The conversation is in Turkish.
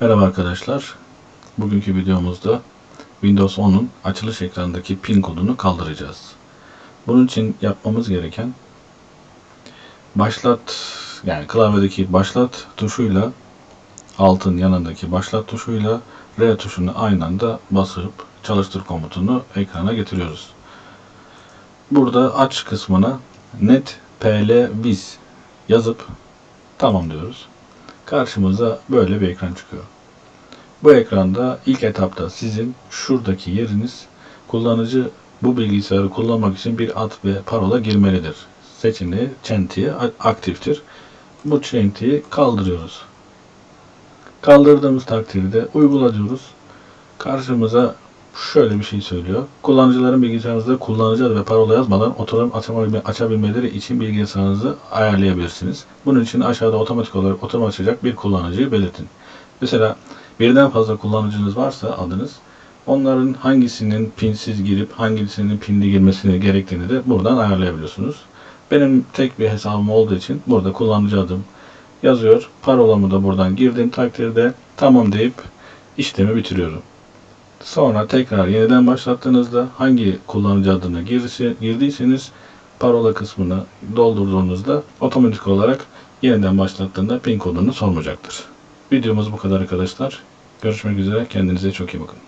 Merhaba arkadaşlar. Bugünkü videomuzda Windows 10'un açılış ekranındaki pin kodunu kaldıracağız. Bunun için yapmamız gereken başlat yani klavyedeki başlat tuşuyla altın yanındaki başlat tuşuyla R tuşunu aynı anda basıp çalıştır komutunu ekrana getiriyoruz. Burada aç kısmına net yazıp tamam diyoruz. Karşımıza böyle bir ekran çıkıyor. Bu ekranda ilk etapta sizin şuradaki yeriniz kullanıcı bu bilgisayarı kullanmak için bir ad ve parola girmelidir. Seçeneği çentiye aktiftir. Bu çentiyi kaldırıyoruz. Kaldırdığımız takdirde uygula diyoruz. Karşımıza şöyle bir şey söylüyor. Kullanıcıların bilgisayarınızda kullanıcı adı ve parola yazmadan oturum açabilme- açabilmeleri için bilgisayarınızı ayarlayabilirsiniz. Bunun için aşağıda otomatik olarak oturum açacak bir kullanıcıyı belirtin. Mesela birden fazla kullanıcınız varsa adınız onların hangisinin pinsiz girip hangisinin pinli girmesini gerektiğini de buradan ayarlayabiliyorsunuz. Benim tek bir hesabım olduğu için burada kullanıcı adım yazıyor. Parolamı da buradan girdiğim takdirde tamam deyip işlemi bitiriyorum. Sonra tekrar yeniden başlattığınızda hangi kullanıcı adını girdiyseniz parola kısmını doldurduğunuzda otomatik olarak yeniden başlattığında pin kodunu sormayacaktır. Videomuz bu kadar arkadaşlar. Görüşmek üzere. Kendinize çok iyi bakın.